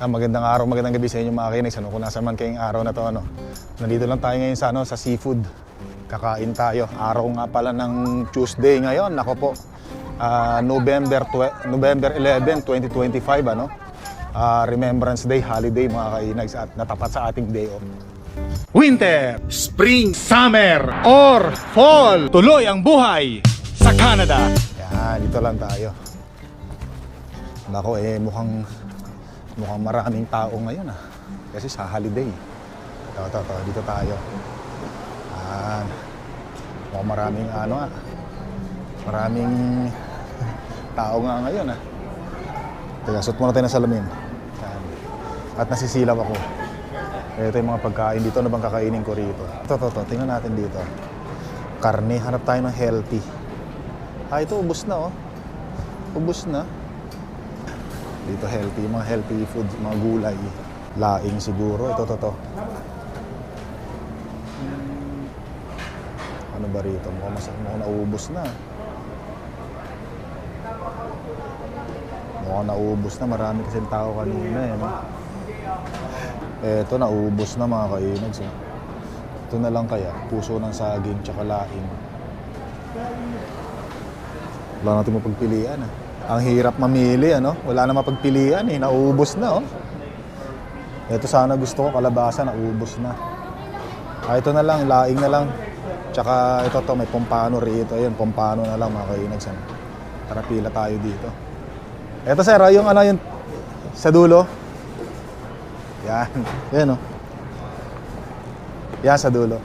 Ah, magandang araw, magandang gabi sa inyo mga kinis. Ano, kung nasa man kayong araw na to, ano. Nandito lang tayo ngayon sa, ano, sa seafood. Kakain tayo. Araw nga pala ng Tuesday ngayon. Nako po. Ah, November, November 11, 2025, ano. Ah, Remembrance Day, holiday mga kainags at natapat sa ating day off. Winter, Spring, Summer, or Fall. Tuloy ang buhay sa Canada. Yan, dito lang tayo. Nako eh, mukhang mukhang maraming tao ngayon ah. Kasi sa holiday. Ito, ito, ito. Dito tayo. Yan. Mukhang maraming ano ah. Maraming tao nga ngayon ah. Teka, suot muna tayo ng salamin. Yan. At nasisilaw ako. Ito yung mga pagkain dito. Ano bang kakainin ko rito? Ito, ito, ito. Tingnan natin dito. Karne. Hanap tayo ng healthy. Ah, ito ubos na oh. Ubos na. Dito healthy, mga healthy foods, mga gulay. Laing siguro. Ito, ito, ito. Ano ba rito? Mukhang, mas, mukhang naubos na. Mukhang naubos na. Marami kasi tao kanina eh. No? Eto, naubos na mga kainags. Eh. Ito na lang kaya. Puso ng saging, tsaka laing. Wala natin mapagpilian ah. Ang hirap mamili ano. Wala na mapagpilian eh. Naubos na oh. Ito sana gusto ko kalabasa, naubos na. Ah, ito na lang, laing na lang. Tsaka ito to, may pompano rito. Ayun, pompano na lang mga kainags. Ano. Tara, pila tayo dito. Ito sir, ah, yung ano yung sa dulo. Yan. Yan oh. Yan sa dulo.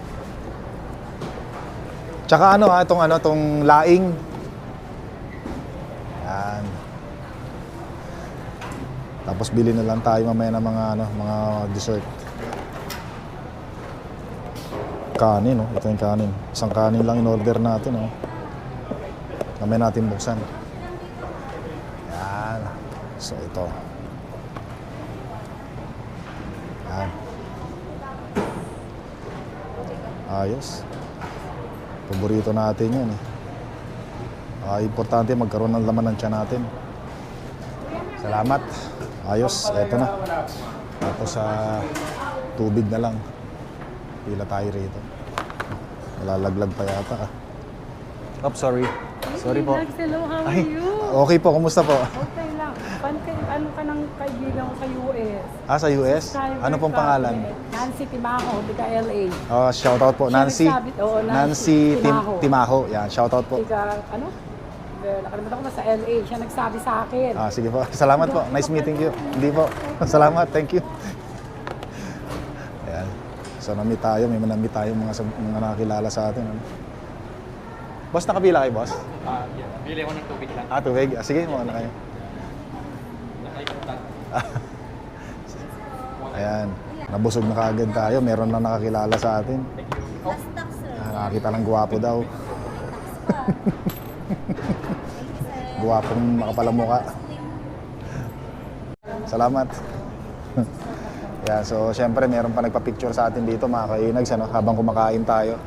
Tsaka ano ah, itong ano, itong laing. Tapos bili na lang tayo mamaya ng mga ano, mga dessert. Kanin, no? Ito yung kanin. Isang kanin lang in order natin, no? Mamaya natin buksan. Yan. So, ito. Yan. Ayos. Paborito natin yan, eh. Ah, importante magkaroon ng laman ng tiyan natin. Salamat. Ayos, eto na. Tapos sa tubig na lang. Pila tayo rito. Nalalaglag pa yata ah. Oh, sorry. Sorry po. Relax, hello, how are Ay, you? okay po. Kumusta po? Okay lang. Pan kay, ano ka ng kaibigan ko sa US? Ah, sa US? Subscriber Ano pong ka. pangalan? Nancy Timaho, Tika LA. Oh, shoutout po. Siya Nancy. Nancy Nancy Tim- Timaho. Timaho. Yan, shoutout po. Tika, ano? Eh, Nakalimutan ko na sa LA. Siya nagsabi sa akin. Ah, sige po. Salamat po. Nice meeting you. Hindi po. Salamat. Thank you. Ayan. So, nami tayo. May manami tayo mga, mga nakakilala sa atin. Ano? Boss, nakapila kayo, boss? Ah, yeah. Bili ako ng tubig lang. Ah, tubig. Ah, sige, muna kayo. Nakaipuntan. Ayan. Nabusog na kaagad tayo. Meron na nakakilala sa atin. Ah, nakakita ng gwapo daw. Gwapong makapalang muka. Salamat. yeah, so syempre meron pa nagpa-picture sa atin dito mga kainags ano, habang kumakain tayo.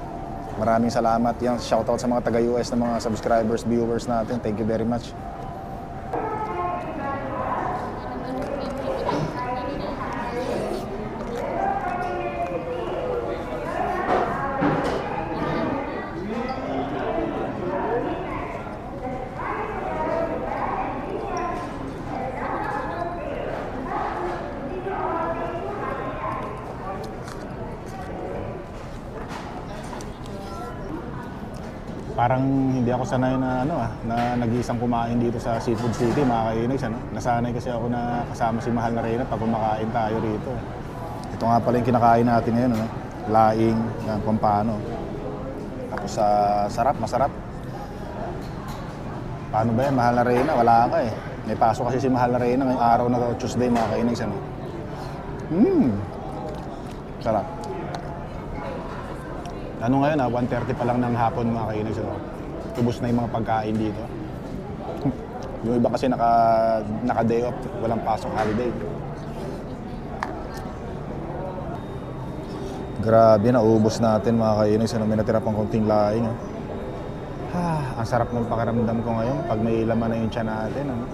Maraming salamat. Yan, shoutout sa mga taga-US na mga subscribers, viewers natin. Thank you very much. Parang hindi ako sanay na ano ah, na nag-iisang kumain dito sa Seafood City, mga kainags ano. Nasanay kasi ako na kasama si Mahal na Reyna pag kumakain tayo rito. Ito nga pala yung kinakain natin ngayon, ano? Laing, yan, pampano. Tapos sa sarap, masarap. Paano ba yan? Mahal na Reyna, wala ka eh. May pasok kasi si Mahal na Reyna ngayong araw na Tuesday, mga kainags ano. Mmm. Sarap. Ano ngayon ah, 1.30 pa lang ng hapon mga kainis. So, tubos na yung mga pagkain dito. yung iba kasi naka, naka day off, walang pasok holiday. Grabe, naubos natin mga kainis. Ano, may natira pang konting laing. Oh. Ah, ang sarap ng pakiramdam ko ngayon pag may laman na yung tiyan natin. Ano?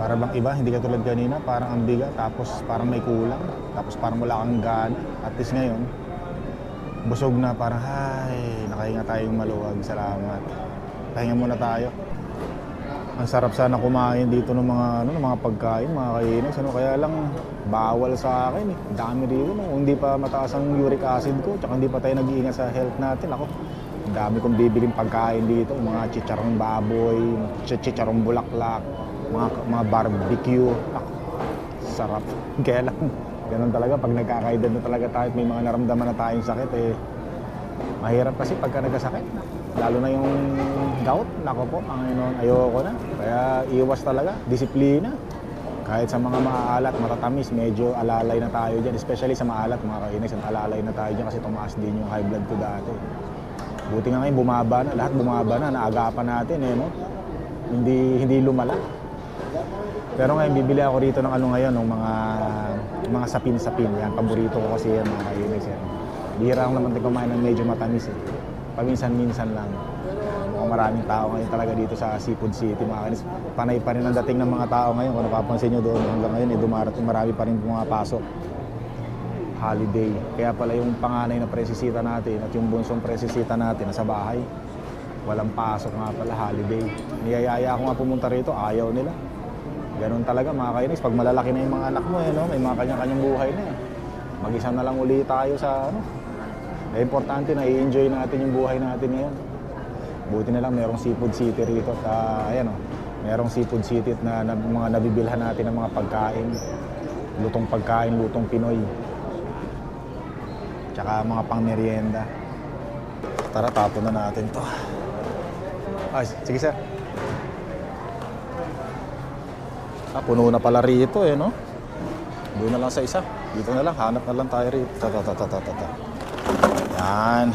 Para bang iba, hindi ka tulad kanina, parang ang bigat, tapos parang may kulang, tapos parang wala kang gana. At least ngayon, busog na, parang, ay, nakahinga tayong maluwag, salamat. Pahinga muna tayo. Ang sarap sana kumain dito ng mga ano, ng mga pagkain, mga kainis. Ano, kaya lang bawal sa akin eh. Dami dito. No? Hindi pa mataas ang uric acid ko, tsaka hindi pa tayo nag-iingat sa health natin. Ako, ang dami kong bibiling pagkain dito. Mga chicharong baboy, ch- chicharong bulaklak, mga, mga barbecue. Ako, sarap. Kaya lang, ganun talaga. Pag nagkakaedad na talaga tayo at may mga naramdaman na tayong sakit eh, Mahirap kasi pagka nagkasakit. Lalo na yung gout. Nako po, Panginoon, ayoko na. Kaya iwas talaga, disiplina. Kahit sa mga maaalat, matatamis, medyo alalay na tayo dyan. Especially sa maalat, mga kainis, alalay na tayo dyan kasi tumaas din yung high blood ko dati. Buti nga ngayon, bumaba na. Lahat bumaba na, naagapan natin eh, no? Hindi, hindi lumala. Pero ngayon, bibili ako rito ng ano ngayon, ng mga mga sapin-sapin. Yan, paborito ko kasi yan, mga kainis yan. Bihira ako naman kumain ng medyo matamis eh. Paminsan-minsan lang. Mukhang maraming tao ngayon talaga dito sa Seafood City, mga kainis. Panay pa rin ang dating ng mga tao ngayon. Kung napapansin nyo doon, hanggang ngayon, eh, dumarating marami pa rin pumapasok. Holiday. Kaya pala yung panganay na presisita natin at yung bunsong presisita natin nasa bahay. Walang pasok nga pala, holiday. Niyayaya ko nga pumunta rito, ayaw nila. Ganun talaga mga kainis. Pag malalaki na yung mga anak mo, eh, no? may mga kanya-kanyang buhay na. Eh. Mag-isa na lang uli tayo sa ano. Eh, importante na i-enjoy natin yung buhay natin ngayon. Buti na lang merong Seafood City rito. At ah, ayan o, merong Seafood City na, na, mga nabibilhan natin ng mga pagkain. Lutong pagkain, lutong Pinoy. Tsaka mga pang merienda. Tara, tapon na natin to. Ay, sige sir. Ah, puno na pala rito eh, no? Doon na lang sa isa. Dito na lang, hanap na lang tayo rito. Ta ta ta ta ta ta. ta. Yan.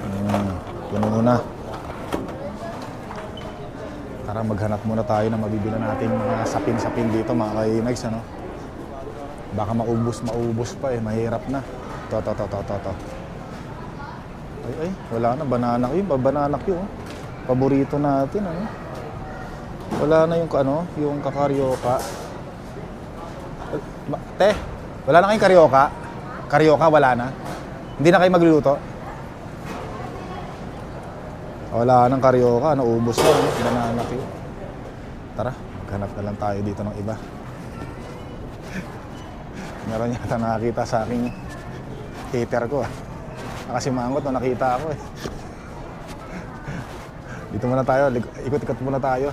Hmm, puno na. Tara, maghanap muna tayo na mabibili natin mga sapin-sapin dito, mga kainags, ano? Baka maubos, maubos pa eh. Mahirap na. To, to, to, to, to, to. Ay, ay, wala na. Banana. Ba- Banana Q, oh. Paborito natin, ano? Wala na yung ano, yung kakaryoka. Eh, Te, wala na kayong karyoka? Karyoka, wala na? Hindi na kayo magluluto? Wala nang karyoka, naubos na. no? Banana Q. Tara, maghanap na lang tayo dito ng iba. Meron yata nakakita sa aking hater ko ah. Nakasimangot no, nakita ako eh. Dito muna tayo, ikot-ikot muna tayo.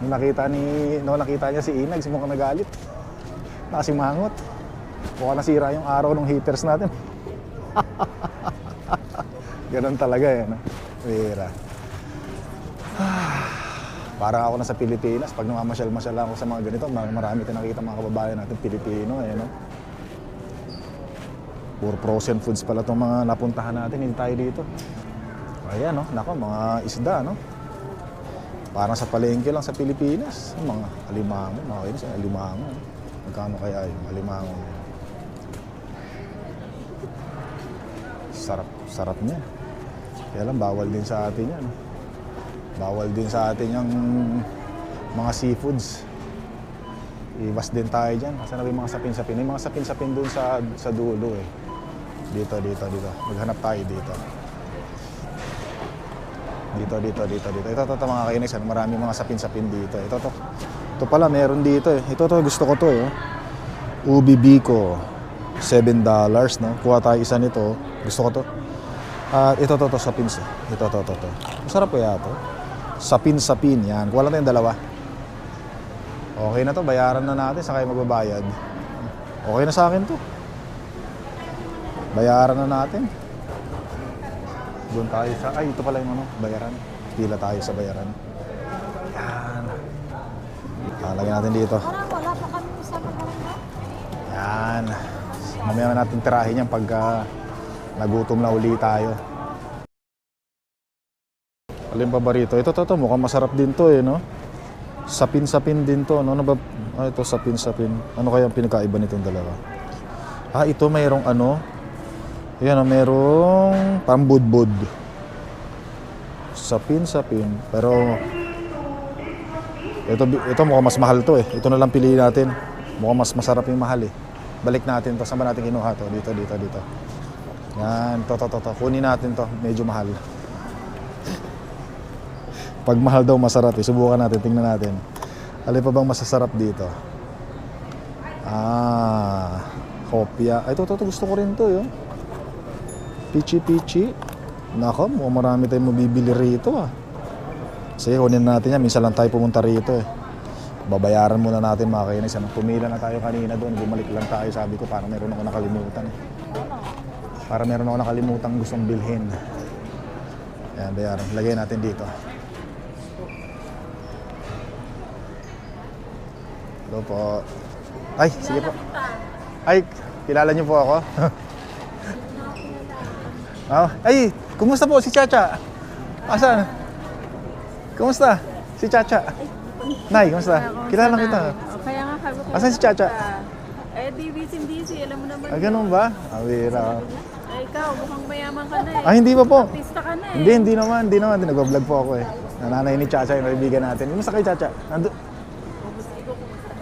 Nung nakita ni, nung nakita niya si Inag, mukhang nagalit. Nakasimangot. Mukhang nasira yung araw ng haters natin. Ganon talaga eh. No? Pera. Parang ako nasa Pilipinas, pag namamasyal-masyal ako sa mga ganito, mar- marami tayong mga kababayan natin Pilipino eh, no? Puro frozen foods pala itong mga napuntahan natin, hindi tayo dito. Ayan, no? Nako, mga isda, no? Parang sa palengke lang sa Pilipinas. Yung Mga alimango, mga kainis, alimango. no? Magkano kaya yung alimango? Sarap, sarap niya. Kaya lang, bawal din sa atin yan. Bawal din sa atin yung mga seafoods. Iwas din tayo dyan. Kasi na mga sapin-sapin. May mga sapin-sapin dun sa, sa dulo eh. Dito, dito, dito. Maghanap tayo dito. Dito, dito, dito, dito. Ito, ito, ito mga kainis. Ano, marami mga sapin-sapin dito. Ito, ito. Ito pala, meron dito eh. Ito, ito, gusto ko to eh. oh. Ubi Biko. $7 dollars, no? Kuha tayo isa nito. Gusto ko to. At ito, to, to, sapin. Ito, to, to, to. Masarap kaya to. Sapin-sapin. Yan. Kuha lang tayong dalawa. Okay na to. Bayaran na natin. Saka magbabayad. Okay na sa akin to. Bayaran na natin. Doon tayo sa... Ay, ito pala yung ano, bayaran. Pila tayo sa bayaran. Yan. Lalagyan natin dito. Parang wala pa kami sa barangay. Yan. Mamaya na natin tirahin yan pagka nagutom na uli tayo. Alin pa ba rito? Ito, to, to. Mukhang masarap din to eh, no? Sapin-sapin din to. No? Ano ba? Ah, ito, sapin-sapin. Ano kaya ang pinakaiba nitong dalawa? Ah, ito mayroong ano? Ayan, oh, merong pambudbud. Sapin-sapin. Pero Ito, ito mukhang mas mahal to eh. Ito na lang piliin natin. Mukhang mas masarap yung mahal eh. Balik natin to. Saan ba natin kinuha to? Dito, dito, dito. Yan, to, to, to, to. Kunin natin to. Medyo mahal. Pag mahal daw masarap eh. Subukan natin, tingnan natin. Alin pa bang masasarap dito? Ah, kopya. Ay, ito, ito, ito. Gusto ko rin to yun. Pichi, pichi. Nako, mukhang marami tayong mabibili rito ah. Kasi kunin natin yan. Minsan lang tayo pumunta rito eh. Babayaran muna natin mga kainis. Ano, pumila na tayo kanina doon. Bumalik lang tayo. Sabi ko parang meron ako nakalimutan eh. Para meron ako nakalimutan gustong bilhin. Ayan, bayaran. Lagay natin dito. Hello po. Ay, sige po. Ay, kilala niyo po ako? Ah, ay, kumusta po si Chacha? Asan? Kumusta? Si Chacha. Nay, kumusta? Kilala kita. O, kaya nga sabi ko. Asan si Chacha? Eh, di busy-busy. Alam mo naman. Ah, ganun ba? Ah, bira. Eh, ikaw, mukhang mayaman ka na eh. Ah, hindi pa po. Artista ka na eh. Hindi, hindi naman, hindi naman. Nag-vlog po ako eh. Nanay ni Chacha, yung kaibigan natin. Kumusta kay Chacha? Nando...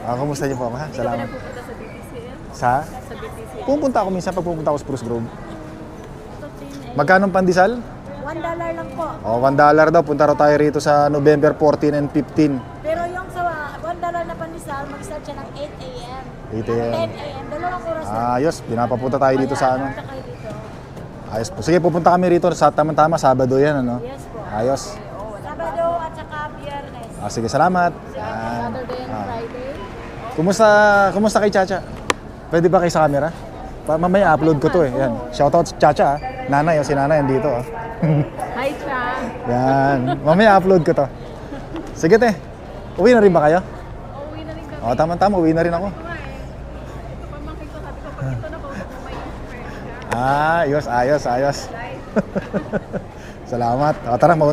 Ah, kumusta niyo po ako ha? Hindi ka ba Salamat. nagpupunta sa BTCL? Sa? Sa BTCL. Pupunta ako minsan pag pupunta ako sa Spruce Grove. Magkano ang pandesal? One dollar lang po. Oh, one dollar daw. Punta raw tayo rito sa November 14 and 15. Pero yung sa one dollar na pandesal, mag-start siya ng 8 a.m. 8 a.m. 10 a.m. Dalawang oras. Ah, ayos. Pinapapunta tayo dito sa ano. Punta kayo dito. Ayos po. Sige, pupunta kami rito sa tama-tama. Sabado yan, ano? Yes po. Ayos. Sabado at saka biyernes. Ah, sige, salamat. Yan. Saturday and Ah. Friday. Kumusta, kumusta kay Chacha? Pwede ba kay sa camera? Pa, mamaya upload ko to eh. Yan. Shoutout sa Chacha ah. Nanay, oh, si nanay andito ah. Hi, Cha. Yan. Mamaya upload ko to. Sige te. Uwi na rin ba kayo? Uuwi na rin kami. O, tama-tama. Uwi na rin ako. Eh. Ito pamangkin ko. Sabi ko, pag ito na mo may friend ka. Ah, ayos, ayos, ayos. salamat. O, tara, mau-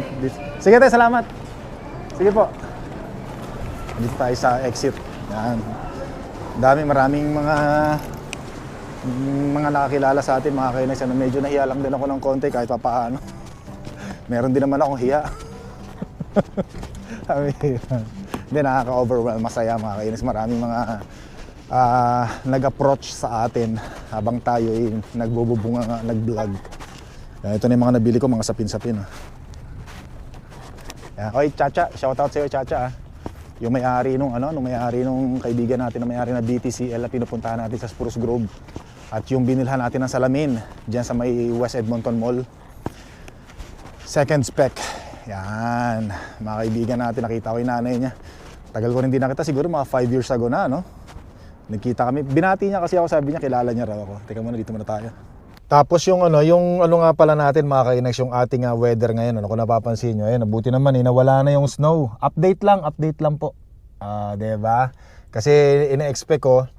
Sige te, salamat. Sige po. Dito tayo sa exit. Yan. Dami, maraming mga mga nakakilala sa atin, mga kainis. Ano, medyo nahiya lang din ako ng konti kahit pa paano. Meron din naman akong hiya. Sabi, Hindi, nakaka-overwhelm. Masaya mga kainis. Maraming mga ah, nag-approach sa atin habang tayo ay nagbububunga nga, nag-vlog. Ito na yung mga nabili ko, mga sapin-sapin. ah. Yan. Oy, Chacha, shoutout sa'yo, Chacha. ah. Yung may-ari nung ano, nung may-ari nung kaibigan natin na may-ari na BTCL na pinupuntahan natin sa Spruce Grove. At yung binilhan natin ng salamin diyan sa may West Edmonton Mall. Second spec. Yan. Mga kaibigan natin, nakita ko yung nanay niya. Tagal ko rin din nakita, siguro mga 5 years ago na, no? Nagkita kami. Binati niya kasi ako, sabi niya, kilala niya raw ako. Teka muna, dito muna tayo. Tapos yung ano, yung ano nga pala natin mga kainags, yung ating ah, weather ngayon, ano kung napapansin nyo, ayun, nabuti naman eh, nawala na yung snow. Update lang, update lang po. Ah, 'di ba? Kasi ina-expect ko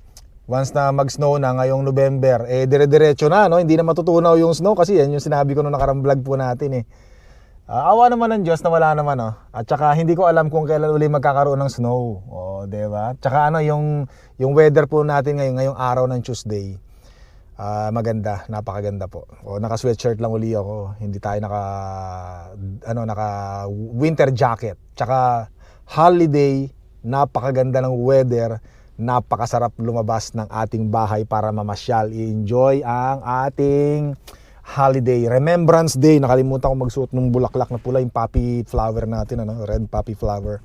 once na mag-snow na ngayong November, eh dire-diretso na, no? Hindi na matutunaw yung snow kasi yan yung sinabi ko nung nakarang vlog po natin eh. Ah, awa naman ng Diyos na wala naman, no? At saka hindi ko alam kung kailan uli magkakaroon ng snow. Oh, 'di ba? Tsaka ano yung yung weather po natin ngayon ngayong araw ng Tuesday. Ah, maganda, napakaganda po. O naka sweatshirt lang uli ako. Hindi tayo naka ano naka winter jacket. Tsaka holiday, napakaganda ng weather. Napakasarap lumabas ng ating bahay para mamasyal, i-enjoy ang ating holiday. Remembrance Day, nakalimutan ko magsuot ng bulaklak na pula, yung poppy flower natin, ano, red poppy flower.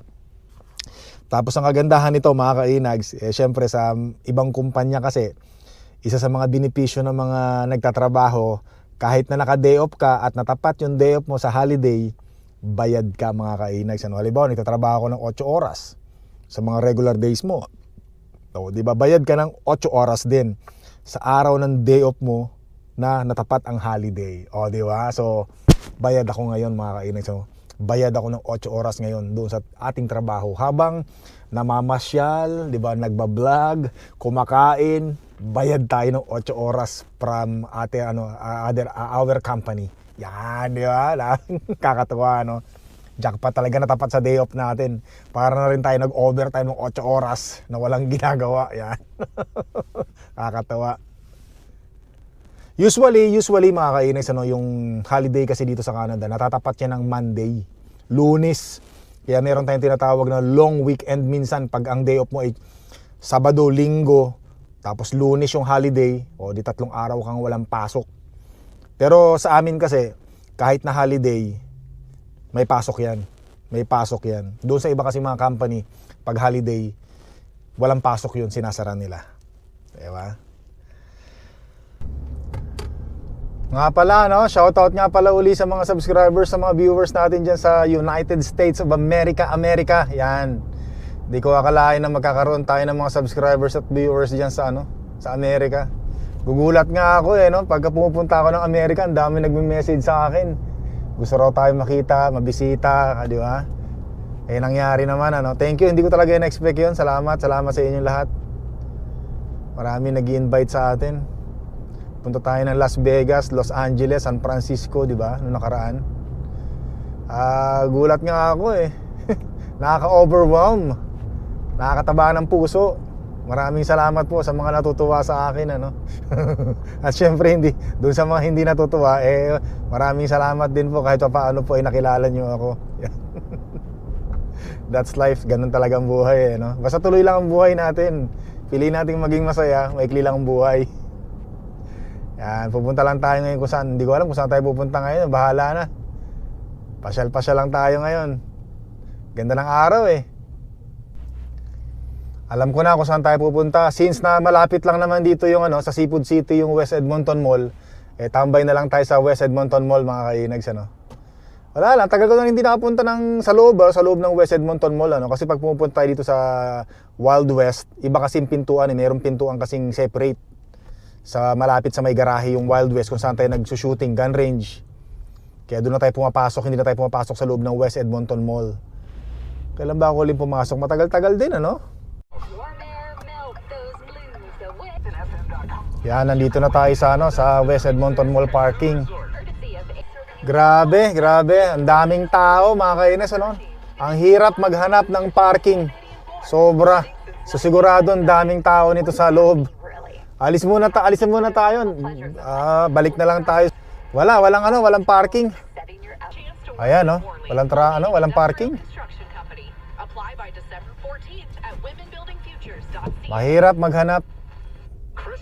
Tapos ang kagandahan nito mga kainags, eh, syempre sa ibang kumpanya kasi, isa sa mga benepisyo ng mga nagtatrabaho, kahit na naka-day off ka at natapat yung day off mo sa holiday, bayad ka mga kainags. Ano? Halimbawa, nagtatrabaho ko ng 8 oras sa mga regular days mo. O, di ba? Bayad ka ng 8 oras din sa araw ng day off mo na natapat ang holiday. O, di ba? So, bayad ako ngayon mga kainags. So, bayad ako ng 8 oras ngayon doon sa ating trabaho habang namamasyal, 'di ba, nagba-vlog, kumakain, bayad tayo ng 8 oras from ate ano other our company. Yan, 'di ba? Kakatuwa no. Jackpot talaga natapat sa day off natin. Para na rin tayo nag-overtime ng 8 oras na walang ginagawa. Yan. Kakatuwa. Usually, usually mga kainis, ano, yung holiday kasi dito sa Canada, natatapat yan ng Monday, Lunes, Kaya meron tayong tinatawag na long weekend minsan pag ang day off mo ay Sabado, Linggo, tapos Lunes yung holiday, o di tatlong araw kang walang pasok. Pero sa amin kasi, kahit na holiday, may pasok yan. May pasok yan. Doon sa iba kasi mga company, pag holiday, walang pasok yun, sinasara nila. Diba? Nga pala, no? Shoutout nga pala uli sa mga subscribers, sa mga viewers natin dyan sa United States of America, America. Yan. Di ko akalain na magkakaroon tayo ng mga subscribers at viewers dyan sa ano, sa Amerika. Gugulat nga ako eh, no? Pagka pumupunta ako ng Amerika, ang dami nagme-message sa akin. Gusto raw tayo makita, mabisita, di ba? Eh, nangyari naman, ano? Thank you, hindi ko talaga in-expect yun. Salamat, salamat sa inyong lahat. Marami nag invite sa atin. Punta tayo ng Las Vegas, Los Angeles, San Francisco, di ba? Noong nakaraan. Ah, gulat nga ako eh. Nakaka-overwhelm. Nakakataba ng puso. Maraming salamat po sa mga natutuwa sa akin ano. At syempre hindi doon sa mga hindi natutuwa eh maraming salamat din po kahit pa paano po ay nakilala niyo ako. That's life, ganun talaga ang buhay eh, no? Basta tuloy lang ang buhay natin. Piliin nating maging masaya, maikli lang ang buhay. Yan, pupunta lang tayo ngayon kung saan. Hindi ko alam kung saan tayo pupunta ngayon. Bahala na. Pasyal-pasyal lang tayo ngayon. Ganda ng araw eh. Alam ko na kung saan tayo pupunta. Since na malapit lang naman dito yung ano, sa Seafood City, yung West Edmonton Mall, eh tambay na lang tayo sa West Edmonton Mall mga kainags ano. Wala lang, tagal ko na hindi nakapunta ng sa loob, ah, sa loob ng West Edmonton Mall ano kasi pag pumupunta tayo dito sa Wild West, iba kasing pintuan eh, mayroong pintuan kasing separate sa malapit sa may garahe yung Wild West kung saan tayo nagsushooting gun range. Kaya doon na tayo pumapasok, hindi na tayo pumapasok sa loob ng West Edmonton Mall. Kailan ba ako ulit pumasok? Matagal-tagal din ano? Yan, nandito na tayo sa ano, sa West Edmonton Mall parking. Grabe, grabe. Ang daming tao, mga kainis, ano? Ang hirap maghanap ng parking. Sobra. So sigurado ang daming tao nito sa loob. Alis muna ta, alis muna tayo. Ah, balik na lang tayo. Wala, walang ano, walang parking. Ayan, no? Walang tra, ano, walang parking. Mahirap maghanap.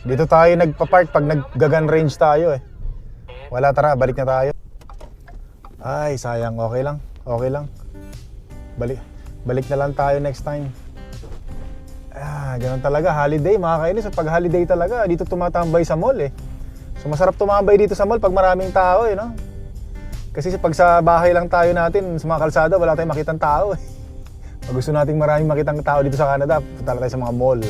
Dito tayo nagpa-park pag nag-gun range tayo eh. Wala, tara, balik na tayo. Ay, sayang. Okay lang. Okay lang. Balik, balik na lang tayo next time. Ah, ganun talaga. Holiday, mga. Pag holiday talaga, dito tumatambay sa mall eh. So, masarap tumambay dito sa mall pag maraming tao eh, no? Kasi pag sa bahay lang tayo natin, sa mga kalsada, wala tayong makitang tao eh. Pag gusto nating maraming makitang tao dito sa Canada, punta tayo sa mga mall.